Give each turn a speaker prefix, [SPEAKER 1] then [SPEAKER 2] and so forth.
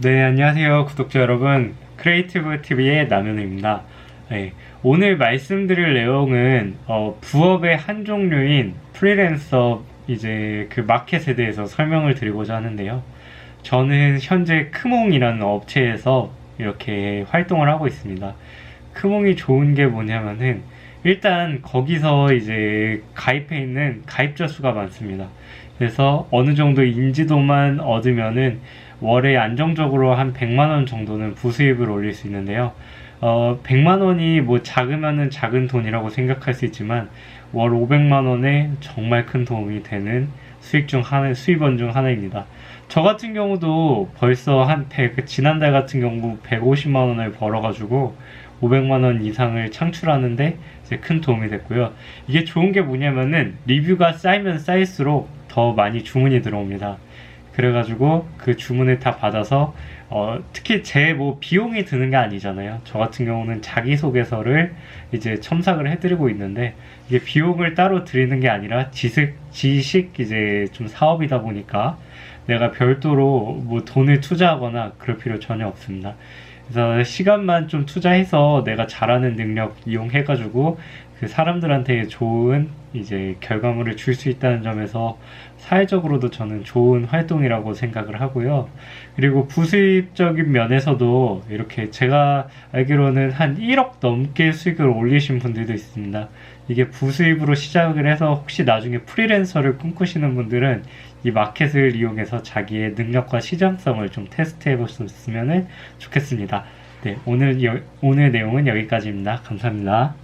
[SPEAKER 1] 네, 안녕하세요. 구독자 여러분. 크리에이티브 TV의 남현우입니다. 네, 오늘 말씀드릴 내용은 어, 부업의 한 종류인 프리랜서 이제 그 마켓에 대해서 설명을 드리고자 하는데요. 저는 현재 크몽이라는 업체에서 이렇게 활동을 하고 있습니다. 크몽이 좋은 게 뭐냐면은 일단 거기서 이제 가입해 있는 가입자 수가 많습니다. 그래서 어느 정도 인지도만 얻으면은 월에 안정적으로 한 100만 원 정도는 부수입을 올릴 수 있는데요. 어, 100만 원이 뭐 작으면은 작은 돈이라고 생각할 수 있지만 월 500만 원에 정말 큰 도움이 되는 수익 중 하나, 수입원 중 하나입니다. 저 같은 경우도 벌써 한 100, 지난달 같은 경우 150만 원을 벌어가지고 500만 원 이상을 창출하는데 큰 도움이 됐고요. 이게 좋은 게 뭐냐면은 리뷰가 쌓이면 쌓일수록 더 많이 주문이 들어옵니다. 그래가지고 그 주문을 다 받아서 어, 특히 제 뭐 비용이 드는 게 아니잖아요. 저 같은 경우는 자기소개서를 이제 첨삭을 해드리고 있는데 이게 비용을 따로 드리는 게 아니라 지식, 지식 이제 좀 사업이다 보니까 내가 별도로 뭐 돈을 투자하거나 그럴 필요 전혀 없습니다. 그래서 시간만 좀 투자해서 내가 잘하는 능력 이용해가지고 그 사람들한테 좋은 이제 결과물을 줄 수 있다는 점에서 사회적으로도 저는 좋은 활동이라고 생각을 하고요. 그리고 부수입적인 면에서도 이렇게 제가 알기로는 한 1억 넘게 수익을 올리신 분들도 있습니다. 이게 부수입으로 시작을 해서 혹시 나중에 프리랜서를 꿈꾸시는 분들은 이 마켓을 이용해서 자기의 능력과 시장성을 좀 테스트해 보셨으면 좋겠 네, 오늘, 여- 오늘 내용은 여기까지입니다. 감사합니다.